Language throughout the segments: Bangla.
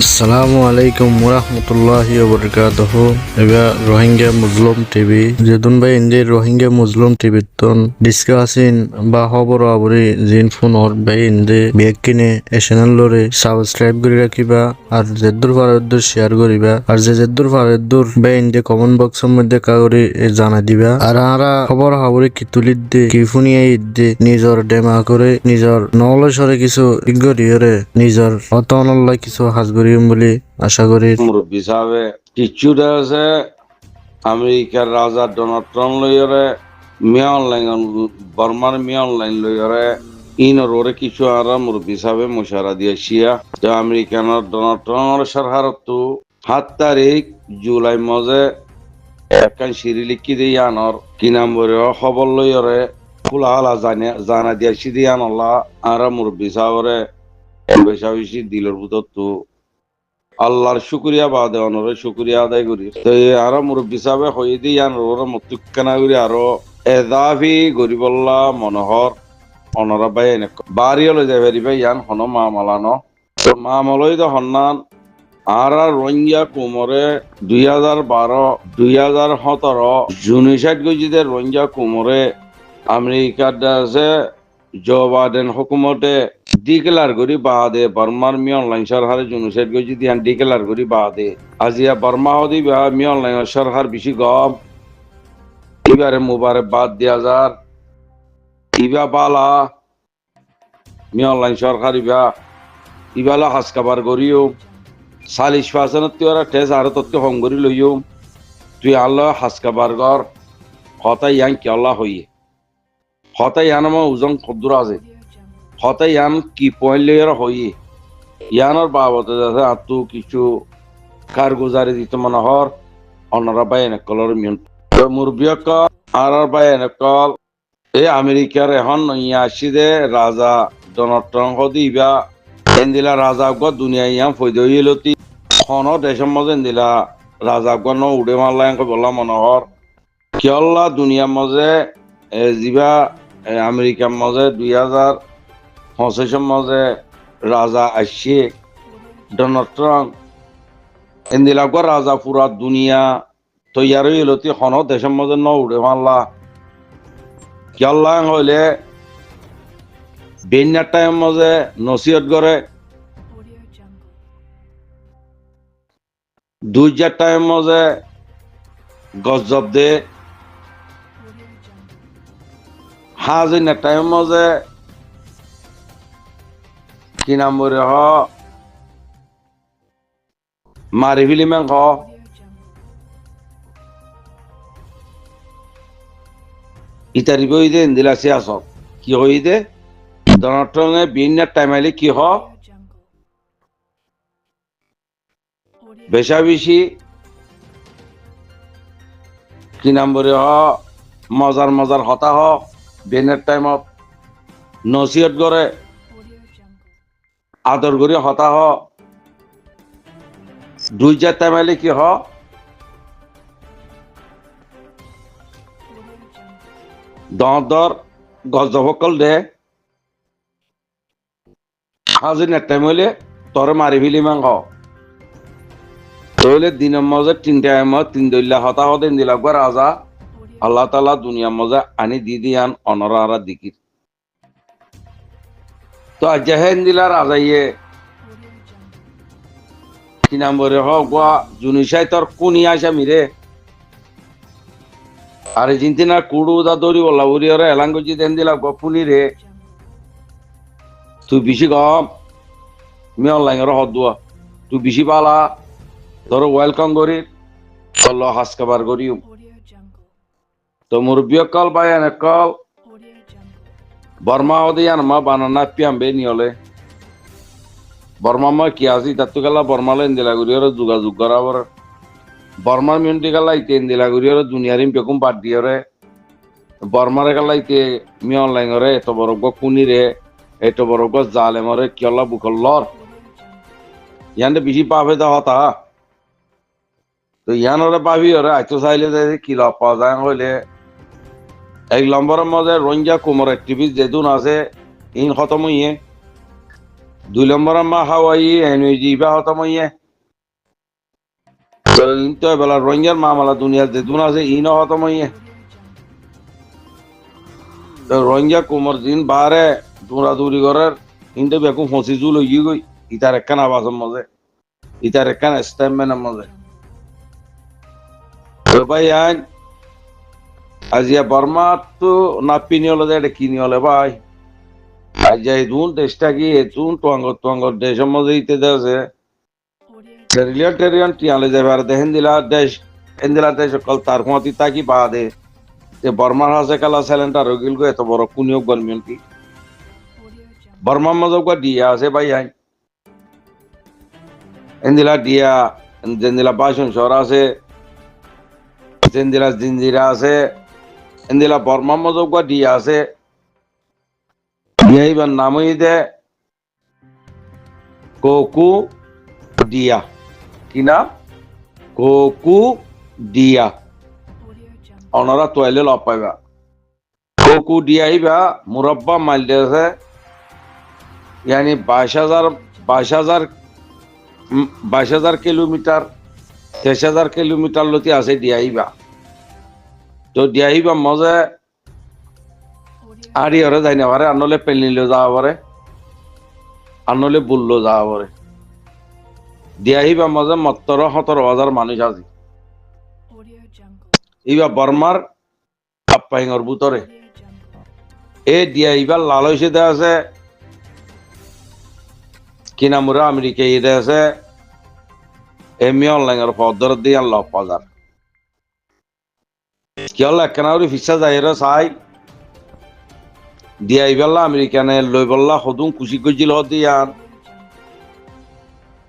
আসসালামু আলাইকুম ওরহমতুল্লাহি ওবরকাতহ। এবার রোহিঙ্গা মুসলিম টিভি। যেদুন ভাই ইন্দির রোহিঙ্গা মুসলিম টিভি তন ডিসকাসিন বা খবর আবরি জিন ফোন হর ভাই ইন্দে বেগ কিনে এ চ্যানেল লরে সাবস্ক্রাইব করে রাখিবা আর যেদুর ফারেদুর শেয়ার করিবা আর যে যেদুর ফারেদুর ভাই ইন্দে কমেন্ট বক্সের মধ্যে কাগরি জানা দিবা। আর আরা খবর হাবরি কি তুলি দে কি ফুনিয়ে ইদ্দে নিজর ডেমা করে, নিজর নলসরে কিছু ইগরিয়রে নিজর অত অনল্লাই কিছু হাজ করিম বুলি আশা করি। মুরব্বী সাহেবে কিচ্ছুটা আছে, আমেরিকার রাজা ডোনাল্ড ট্রাম্প লইরে মিয়া অনলাইন বর্মার মিয়া অনলাইন লইরে ইনর ওরে কিছু আর মুরব্বী সাহেবে মুশারা দিয়ে শিয়া তো আমেরিকানের ডোনাল্ড ট্রাম্পের সরকারত তো, সাত তারিখ, জুলাই মজে একখান সিঁড়ি লিখি দিয়ে আনর, কি নাম বলে, খবর লইরে খোলা হলা জানা জানা দিয়া সিদি আনলা, আর মুরব্বী সাহেবরে বেশা বেশি দিলের ভিতর তো আল্লাহর শুক্রিয়া বাদে অনরে শুক্রিয়া আদায় করি। তো আরও মুরব্বী সাহেবে হয়ে দি ইয়ান ওরা মতুকানা করি, আরও এদাভি গরিবল্লা মনোহর, অনরা বাই এনে বাড়ি হলে যাই পারিবে ইয়ান হন মা মালানো। মা মলই তো হন্নান, আর আর রোহিঙ্গা কুমরে দুই হাজার বারো, দুই হাজার সতেরো, জুনিসাইড গজিদের রোহিঙ্গা কুমরে আমেরিকার আছে জো বাইডেন হুকুমতে ডিক্লেয়ার করি বাদে বর্মার মি অনলাইন সরকারের জুনুসাইড গজি দিয়ান ডিক্লেয়ার করি বাদে। আজিয়া বর্মা হদি মি অনলাইন সরকার বেশি গম এবারে মুবারে বাদ দিয়া যার ইবা বালা। মি অনলাইন সরকার ইবা। ইবালা হাসকাবার করিও। চাল্লিশ পার্সেন্ট তুই ওরা টেস আর তত্ত্ব হং করি লইও। তুই আল্লাহ হাসকাবার গর হতাই ইয়াং কি আল্লাহ হইয়ে। হতাই আমার ওজন কদ্দুর আছে। হতাই ইয়ান কি পয়েন্ট লেয়ার হইয়ে ইয়ানোর বাবতে যাতে আত্মু কিছু কারগুজারি দিত মনে হর অন্যরা বাই এনেকলর মিয়ন মুরব্বিয়ক আর বাই এনেকল এই আমেরিকার এখন ইয়া আসিদে রাজা ডোনাল্ড ট্রাম্প দিবা এন্দিলা রাজা গো দুনিয়া ইয়াম ফৈদ হইলতি খন দেশের মধ্যে এন্দিলা রাজা গো ন উড়ে মারলা এঙ্ক বললাম মনোহর কিয়ল্লা দুনিয়ার যিবা এ আমেরিকার মধ্যে দুই হাজার পঁচিশের মধ্যে রাজা আসছে ডোনাল্ড ট্রাম্প এন্দিলাগর রাজা পুরা দুনিয়া তৈয়ার হইলতি খন দেশের মধ্যে ন উড়ে মারলা কিয়ল্লা হইলে বেন্যার টাইম মধ্যে নসিহত করে দুই চার টাইম মধ্যে গজব দে হাজিনের টাইম মধ্যে কি নাম বলে হ মারি ফিলিমেন হ ইতারি বই দে ইন্দিলা সিয়াসত কি হই দে দনট্রঙে বিন্যার টাইম আইলে কি হ বেশা বেশি কি নাম বলে হ মজার মজার হতা হ বিনের টাইমত নসিহত করে আদর করে, হতা হ। দুই আইলে কি হ? দর গজবকল দে। হাজির টাইম হইলে তোরে মারি ফেলি মাংস তাহলে দিনের মজা তিনটা টাইমত তিন দল্লা হতা হতে দিলা রাজা আল্লাহ তালা দুনিয়া মজা আনি দি দিয়ান অনরা দিকির তো জাহেন দিলা রাজা ইয়ে কি নাম বলে? হোক গোয়া জুনিসাই তোর কোনি আসা মিরে। আরে জিনতি না কুড়ু দা দৌড়ি বললা উড়ি ওরা এলাঙ্গুজি দেন দিলা গপুনি রে। তুই বেশি গম মি অনলাইন ওরা হদ দুয়া তুই বেশি পালা ধরো ওয়েলকাম করি চলো হাসকাবার করি তো মুরব্বিয় কল বায়ান কল বর্মা ওদি আন মা বানানা পিয়াম্বে নিয়লে। বর্মা মা কি আসি তাত্তু গেলা বর্মা লেন দিলা করি ওরা যোগাযোগ করাবার বর্মার মিউনিটি গেলা ইতে দিলা করি ওরা দুনিয়ারিম পেকুম বাদ দিয়ে রে বর্মারে গেলা ইতে মি অনলাইন রে এত বড় গো কুনি রে এত বড় গো জালে মরে কিয়লা বুকল লর ইয়ান্ডে বেশি পাবে দা হতা তো ইয়ান ওরা পাবি ওরা আইতো চাইলে যে কি লাভ পাওয়া যায় হইলে। এক নম্বরের মধ্যে রোহিঙ্গা কুমোর অ্যাক্টিভিস্ট যেদুন আছে, ইন খতম হইয়ে। দুই নম্বর মা হাওয়াই এনুই জিবা হতমইয়ে তো এবেলা রোহিঙ্গার মামলা দুনিয়ার যে দুন আছে ই ন হতমইয়ে তো রোহিঙ্গা কুমর দিন বারে দৌড়া দৌড়ি করার ইন্দে বেকুম ফসি জুল হই গই, ইতার একখান আবাসের মধ্যে ইতার একখান স্ট্যাম্পম্যানের মধ্যে ভাই আইন আজিয়া বর্মা তো না পিনি হলে এটা কিনি হলে ভাই আজ এই দুন দেশটা কি এতুন টুয়াঙ্গর টুয়াঙ্গর দেশের মধ্যে ইতে দেশে টেরিলিয়ন টেরিলিয়ন টিয়ালে যাবে আর দেহেন দিলা দেশ হেন দিলা দেশ কল তার হুঁয়াতি তাকি পা দে যে বর্মার হাসে কালা স্যালেন্টার রগিল গো এত বড় কুনিয়োগ গরমিয়ন কি বর্মার গা দিয়া আছে ভাই আই এন্দিলা দিয়া জেন্দিলা বাসন শহর আছে জেন্দিলা জিঞ্জিরা আছে এন্দিলা বর্মার মজব গা দিয়া আছে। দিয়া ইবার নামই দে। কোকু দিয়া। কি নাম? কোকু দিয়া। ওনারা তোয়াইলে লব পাইবা। কোকু দিয়া ইবা মুরব্বা মাইল দিয়েছে ইয়ানি বাইশ হাজার বাইশ হাজার বাইশ হাজার কিলোমিটার, তেইশ হাজার কিলোমিটার লতি আছে দিয়াইবা তো দিয়াইবা মজে আড়ি ওরে যাই না পারে আনলে পেলিলে যাওয়া পারে আনলে বুললো যাওয়া পারে দিয়াইবা মজে মত্তর সতেরো হাজার মানুষ আজি। ইবা বর্মার আপ্পাইঙর ভিতরে এ দিয়াইবার লাল হয়েছে দে আছে। কিনামুরা আমেরিকা ইদে আছে। এমি অনলাইনের পদর দিয়ে আল্লাহ পাজার কি হল একখানা ফিসা যাইরে চাই। দিয়াই বেলা আমেরিকানে লই বললা সদুম কুচি গজিল দিয়ান।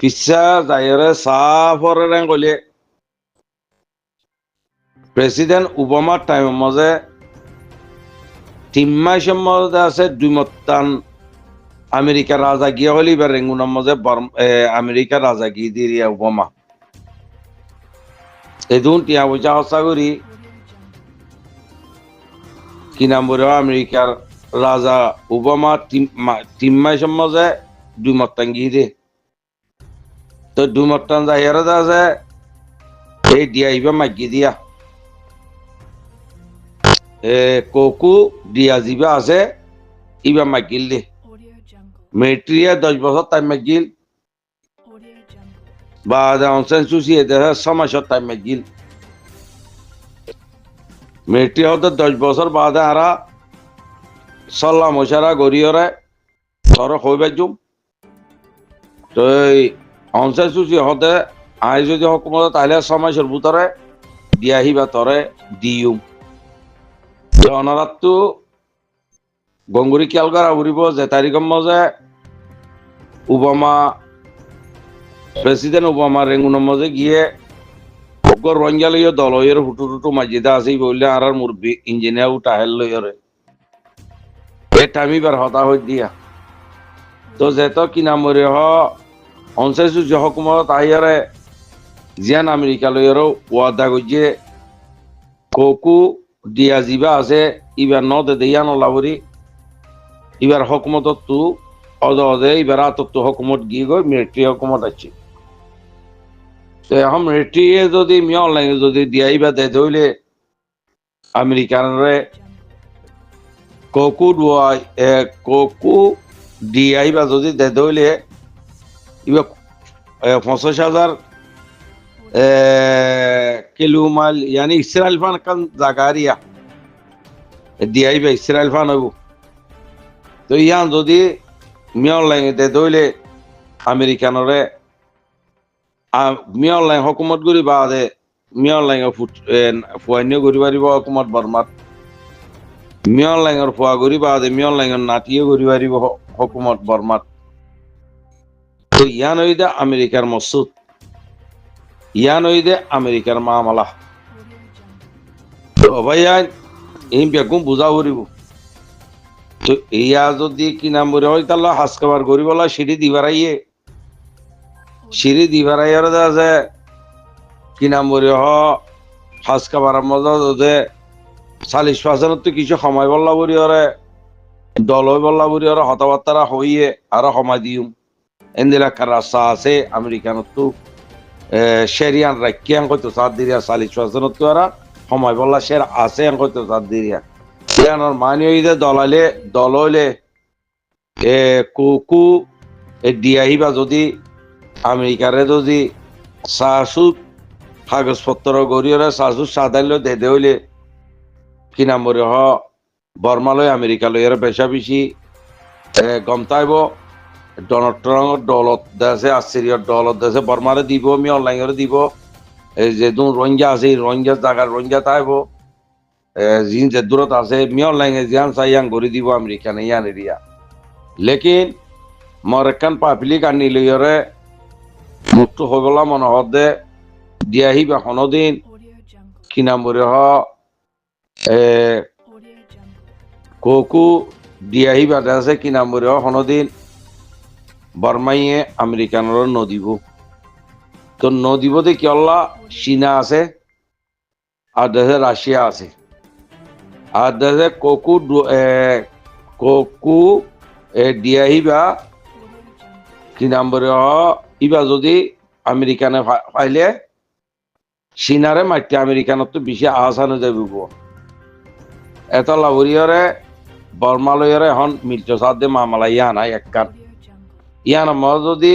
ফিসা যাইরে সাফরে রেং গলে প্রেসিডেন্ট ওবামার টাইমের মাঝে তিন মাসের মধ্যে আছে দুই মতান আমেরিকা রাজা গিয়ে হলি এবার রেঙ্গুনের মাঝে আমেরিকা রাজা গিয়ে দিয়ে ওবামা। এদুন টিয়া পয়সা হসা করি কি নাম বলে? আমেরিকার রাজা ওবামা তিন- মা- তিন মাসের মাঝে দুই মতান গিয়ে তো দুই মতান যাই আছে এই দিয়া ইবা মাগি দিয়া। এ কোকু দিয়া জিবা আছে ইবা মাগিল দে। মেট্রিয়া দশ বছর টাইম মাগিল বা অনসেন চুচি এতে সমাজত টাইম মাগিল মেট্রিয়া হতে দশ বছর বাদে আরা সল্লা মশারা গড়িয়রে তর হইবে জুম তো এই অনসেন চুচি হতে আই যদি হকুমত তাহলে সমাজের ভিতরে দিয়াহিবা তরে দিউম অনারাতটো গংগুৰি কেলগাৰ আৱৰিব যে তাৰিখৰ মাজে ওবামা প্রেসিডেন্ট ওবামা রেঙ্গুনের মধ্যে গিয়ে অগ্র রঞ্জা লইয়া দল হইয়ের হুটু টুটু মাজিদা আছে বললে আর আর মুরবি ইঞ্জিনিয়ার উঠাহেল লইয়রে এ টাইমিবার হতা হই দিয়া। তো যেত কি নাম মরে হ অনসাইসু যে হকুমত আইয়ারে জিয়ান আমেরিকা লইয়ারও ওয়াদা গজিয়ে কোকু দিয়া জিবা আছে ইবার নদে দিয়া নলাবরি ইবার হকুমত তু অদ অদে ইবার আত হকুমত গিয়ে গই মিলিটারি হকুমত আছে। তো এখন মিলিটারি যদি মি অনলাইনে যদি দিয়া ইবা দে ধইলে আমেরিকানরে কোকু ডুয়াই কোকু দিয়া ইবা যদি দে ধইলে ইবা পঞ্চাশ হাজার কিলো মাইল, ইয়ানি ইসরায়েল ফান কান জাগারিয়া দিয়াই বে ইসরায়েল ফান হইব। তো ইয়ান যদি মিয়র লাইনে দইলে আমেরিকানরে মিয়র লাইন হকুমত করি বাদে মিয়র লাইনের ফুয়াইনিও করি পারিব হকুমত বর্মাত। মিয়র লাইনের ফুয়া করি বাদে মিয়র লাইনের নাটিও করি পারিব হ- হকুমত বর্মাত। তো ইয়ান হইদে আমেরিকার মসুদ ইয়ান হইদে আমেরিকার মামলা। তো ভাই এই বেগুম বুঝা করিব তো ইয়া যদি কি নাম বলে হয়, তাহলে হাস খাবার করি বলা সিঁড়ি দিবারাইয়ে সিঁড়ি দিবারাই আছে কি নাম বলে, হ হাস খাবার মজা যদি চাল্লিশ পার্সেন্ট তো কিছু সময় বললা বলি ওরে দল হই বললা বলি ওরে হতাবার্তারা হইয়ে আর সময় দিউম এন্দিলাকার রাস্তা আছে আমেরিকানতো শেরিয়ান রাখিয়ান কইতো সাত দিরিয়া চালিশ পার্সেন্ট আর সময় বললা শের আছে আন কইতো সাত দিরিয়া মানি হইতে দলালে দল হইলে এ কুকু এ দিয়াহিবা যদি আমেরিকারে যদি চাহসু কাগজপত্র চাহসু সাদাইলে দে দে হইলে কি নাম বলে হ বর্মালয় আমেরিকালয় এর বেশা বেশি এ, গম তাইব ডনাল্ড ট্রাম্পর দলত দেশে আশ্চর্যর দলত দেশে বর্মারে দিব আমি অনলাইনে দিব। এই যে দু রোহিঙ্গা আছে রোহিঙ্গা জায়গার রোহিঙ্গা তাইব জিন যে দূরত আছে মি অনলাইনে জিয়ান চাইয়ান গড়ি দিব আমেরিকানে ইয়ান এরিয়া লেকিন মরেকান পাপিলিক আনি লইয়রে মুক্ত হৈ গলা মনে হদে দিয়াহি বা দিন Audio Jungle. কি নাম বলে হ এ. কোকু দিয়াহি বাদে আছে, কি নাম বলে হ দিন বর্মাইয়ে আমেরিকানর নদীব তো নদীবতে কি অল্লা চীনা আছে আর দেশে রাশিয়া আছে আর দেশে কোকু কোকু দিয়াহি বা কি নাম বলে ইবা যদি আমেরিকানে পাইলে চীনারে মাইতে আমেরিকানত বেশি আহাসানো যাবিব এত লাভরিয়রে বর্মালয়রে এখন মিলচ সাদে মামলা ইয়া নাই একখান. ইয়া নাম যদি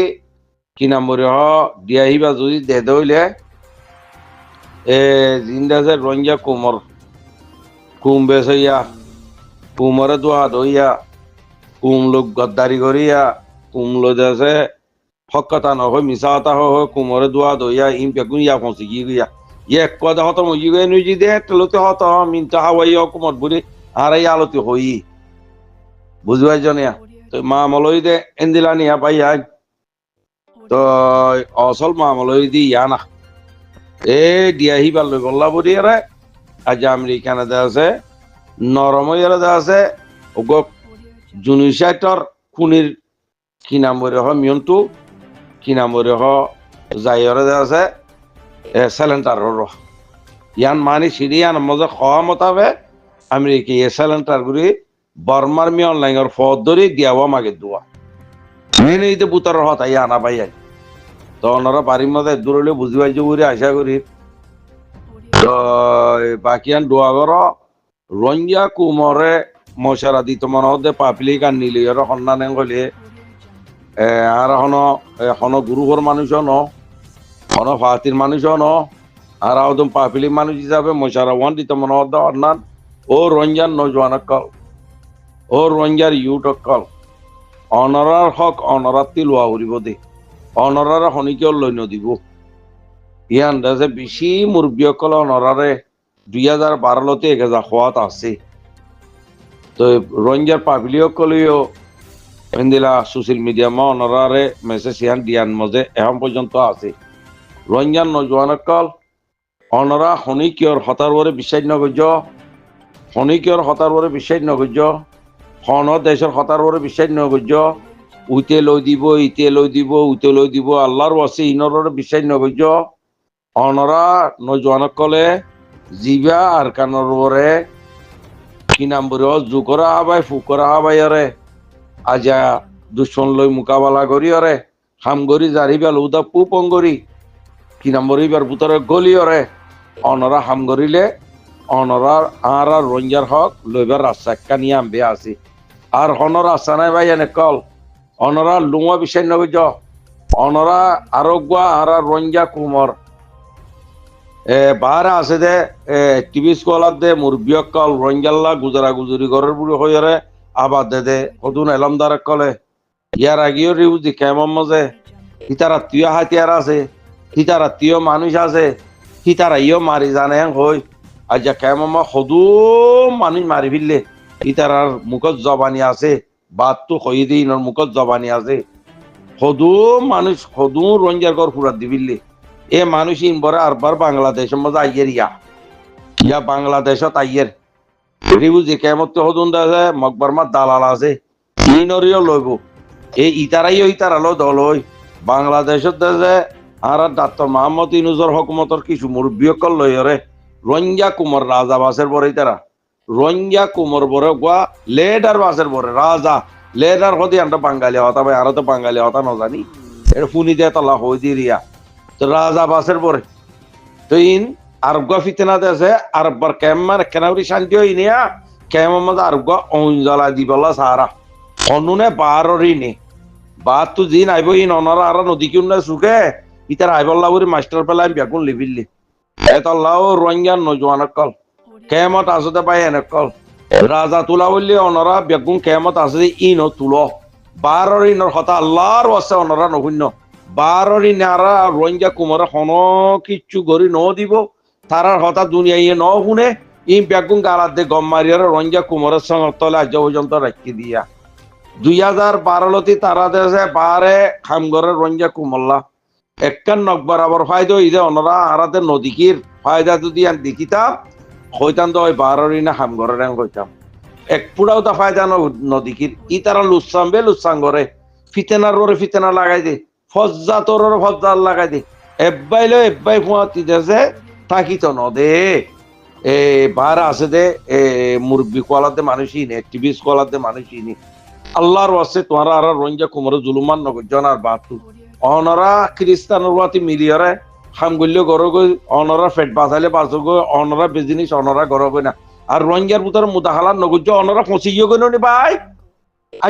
কি নাম বলে হ দিয়াহিবা যদি দে দইলে এ জিন্দাজে রঞ্জা কুমর কুম বেসইয়া কুমরে দোয়া দইয়া কুম লোক গদ্দারি করিয়া কুম লো দেশে হকতা নহয় মিছা কথা হয় কুমরে দোয়া দইয়া ইম পেগুন ইয়া ফসি গি গিয়া ইয়ে কথা হত মজি নুজি দে তেলতে হত মিনটা হাওয়াই কুমত বুড়ি আর এই আলতি হই বুঝবাই জনিয়া তো মা মলই দে এন্দিলা নিয়া পাই আই তো অসল মা মলই দি ইয়া না এ দিয়াহি ভালো লৈ গল্লা বুড়ি আরে আজ আমেরিকানে দে আছে নরমইয়ারে দে আছে ওগ Audio খুনির কি নাম বলে হ মিয়নটু কি নাম বলে হ যাইরে আছে সেলেন্টার র ইয়ান মানি সিডি, ইয়ান মজা খাওয়া মতাবে আমেরিকা এ সেলেন্টার গুলি বর্মার মি অনলাইনের ফদ ধরে দিয়াওয়া মাগে দোয়া। মেনে ইতে বুতার হতা ইয়া না পাই তো ওনারা বাড়ির মধ্যে দূর হলে বুঝি পাইছো বলে আশা করি। তো বাকিয়ান দোয়া কর। রঞ্জা কুমরে মশারা দিত মনে হতে নিলে আর সন্ধানে গলে Audio Jungle. এ আর হন হন গুরুহর মানুষও ন হন ফাতির মানুষও ন আর একদম পাপিলি মানুষ হিসাবে মশারা ওয়ান দিত মনে হতে অন্যান ও রঞ্জান নজওয়ান কল ও রঞ্জার ইউট কল অনরার হক অনরাত্তি লোৱা উৰিব দে। অনৰাৰে শনিকিয় লৈ নদিব ইয়ান দেশে বেছি মুৰব্বীসকল অনৰাৰে দুই হাজাৰ বাৰলতে এক হাজাৰ খোৱাত আছে। তো রঞ্জার পাবলিকলেও এন্দিলা সোশ্যাল মিডিয়া মা অনরারে মেসেজ ইয়ান দিয়ান মজে এখন পর্যন্ত আছে রঞ্জান নজওয়ানকল অনরা শনিকিয়র হতার বরে বিশ্বাস নগর্য শনিকিয়র হতার বরে বিশ্বাস নগর্য হন দেশের হতার বরে বিশ্বাস নগর্য উইতে লৈ দিব ইতে লৈ দিব উইতে লৈ দিব আল্লাহর আছে ইনৰৰ বিশ্বাস নগর্য অনরা নজওয়ানকলে জিবা আর কানর বরে কি নাম বলে হাবাই ফুকরা হাবাই আরে আজা দুশ্মন লৈ মোকাবেলা করি অরে হাম গরি জারিবাল উদা পুপং গরি কি নাম বলিবার বুতরে গলি অরে অনরা হাম গরিলে অনরার আর আর রঞ্জার হক লইবার রাস্তা একটা নিয়ে আনবে আসি আর হনর রাস্তা নাই ভাই এনে কল? অনরা লুঙা বিষয় নগজ অনরা আরোগ্য আর রঞ্জা কুমর এ বাহারে আছে দে, এ টিভি স্কলার দে মুরব্বীক কল রঞ্জাল্লা গুজরা গুজরি ঘরের বুড়ি হইরে আবার দে দে সদুন এলমদার কলে। ইয়ার আগেও রিউ দি কেমন মজে। হিতার আত্মীয় হাতিয়ার আছে হিতার আত্মীয় মানুষ আছে হিতার ইও মারি জানে হই আর যা কেমন সদু মানুষ মারি ফিরলে হিতার আর মুখত জবানি আছে বাদ তো হই দি ইনর মুখত জবানি আছে। সদু মানুষ সদু রঞ্জার ঘর ফুরাত দি ফিরলে এ মানুষ ইনবরে আরবার বাংলাদেশের মধ্যে আইয়ের ইয়া। ইয়া বাংলাদেশত আইয়ের রিবু যে কেমত হদুন আছে মকবরমা দালাল আছে। ইনরিও লইব। এই ইতারাইও ইতারালো দল হই বাংলাদেশত যে, আর ডাক্তার মোহাম্মদ ইনুজর হকুমতর কিছু মুরব্বীসকল লইরে রঞ্জা কুমর রাজা বাসের বরে তারা রঞ্জা কুমর বরে গোয়া লেডার বাসের বরে রাজা লেদার হদি আমরা বাঙালি হতা ভাই আরও তো বাঙালি হতা ন জানি এটা ফুনি দিয়ে তলা হই দি রিয়া তো রাজা বাসের পরে তো ইন আরব ফিতেনা দেশে আরববার কেমার কেনাউরি শান্তি হই নিয়া কেমার মধ্যে আরব অঞ্জলা দিবলা সারা। অনুনে বাররি নে। বা তো জিন আইব ইন অনরা আর নদী কিউন না সুকে ইতার আইবল্লা বুড়ি মাস্টার পেলাই বেগুন লিবিল্লি এতল্লাও রোহিঙ্গার নজওয়ান কল। Audio কেমত আসতে পাই এনেকল রাজা তুলা বললি, অনরা বেগুন কেমত আছে ইন তুলো। বারর ইনর কথা আল্লাহর আছে অনরা নহুন্য বারর ইনারা রোহিঙ্গা কুমারে হন কিচ্ছু গরি ন দিব। তারার কথা দুনিয়া ইয়ে ন শুনে ই বেগুন গালাত গম মারিয়ার রোহিঙ্গা কুমারের সঙ্গে তলে আজ পর্যন্ত রাখি দিয়া। দুই হাজার বারোলতি তারা দেশে বারে খামগরে রোহিঙ্গা কুমল্লা। একখান নকবার আবার ফায়দা ইদে অনরা আরাতে নদীকির ফায়দা যদি আন দেখিতাম হইতাম তো ওই বারোরই না হাম ঘরে রাং হইতাম। এক পুরাও তা ফায়দা নদীকির ই তারা লুসাম বে লুসাং করে ফিতেনার রোরে ফিতেনা লাগাই দে, ফজ্জা তোর ফজ্জা লাগাই দে। এব্বাই লো এব্বাই ফুয়াতি দেশে থাকি তো নদে এ বার আছে দে, এ মুরব্বী কোয়ালাতে মানুষই নে টিভিস কোয়ালাতে মানুষই নে আল্লাহর ওয়াসে তোমার আর রোহিঙ্গা কুমরে জুলুমান নগর জনার বাতু অনরা খ্রিস্টানের ওয়াতি মিলিয়রে হামগুল্য গরো গই অনরা ফেট বাজালে বাজো গই অনরা বিজনেস অনরা গই না আর রোহিঙ্গার ভিতরে মুদাহালা নগুজ অনরা গিয়ে গই নি ভাই?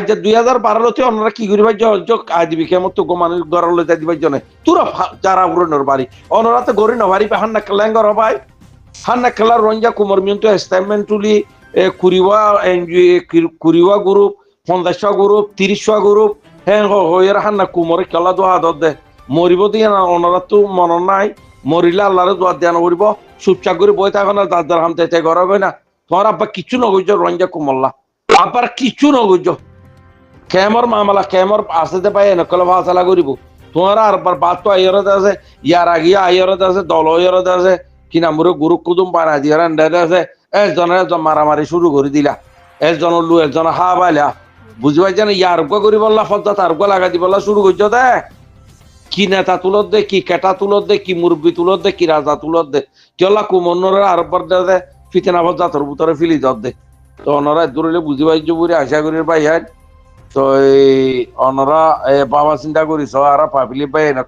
যে দুই হাজার বারোতে অনরা কি করি ভাই? যোগ আদিবি কেমন তো গো মানুষ গড় লই যাই দিবাই জনে তোরা যারা উড়নোর বাড়ি অনরা তো গরি নভারি হান না কেলেঙ্গর ভাই। হান না খেলার রোহিঙ্গা কুমর মিয়ন্ত এস্টাইনমেন্ট তুলি কুরিওয়া এনজিও কুরিওয়া গ্রুপ পঞ্চাশটা গ্রুপ তিরিশটা গ্রুপ হ্যাঁ হইয়ের হান না কুমরে খেলা দোয়া আদর দে মরিব দিয়ে না ওনারা তো মন নাই। মরিলে আল্লাহরে দোয়া দিয়া নকরিব চুপচাপ করে বই থাকো না, দাদার হাম তাইতে ঘর হবে না। তোমার আব্বা কিচ্ছু নগৈজ রঞ্জা কুমল্লা আব্বার কিচ্ছু নগৈজ কেমর মামলা, কেমর আসতে পাই নকল ভাষালা করিব তোমার আর বাদ তো আইয়রতে আছে ইয়ার আগিয়া আইয়রতে আছে, দল আইয়রতে আছে, কি নামরে গুরু কুদুম পানা দিয়ার আন্ডারে আছে। এজনের একজন মারামারি শুরু করে দিলা। এজনের লু একজন হা বাইলা বুঝি পাইছে না? ইয়ার গো করি বললা ফদ্দা তার গো লাগা দি বললা শুরু করছ দে। কি নেতা তুলত দে, কি কেটা তুলত দে, কি মুরব্বী তুলত দে, কি রাজা তুলত দে। চলা আর পর দে ফিতেনা ভর জাতর ভিতরে ফিলি দর দে। তো অনরা দূরে পাইছো বুড়ি আশা করি পাই তো এই অনরা বাবা চিন্তা করিস আর পাবিলি না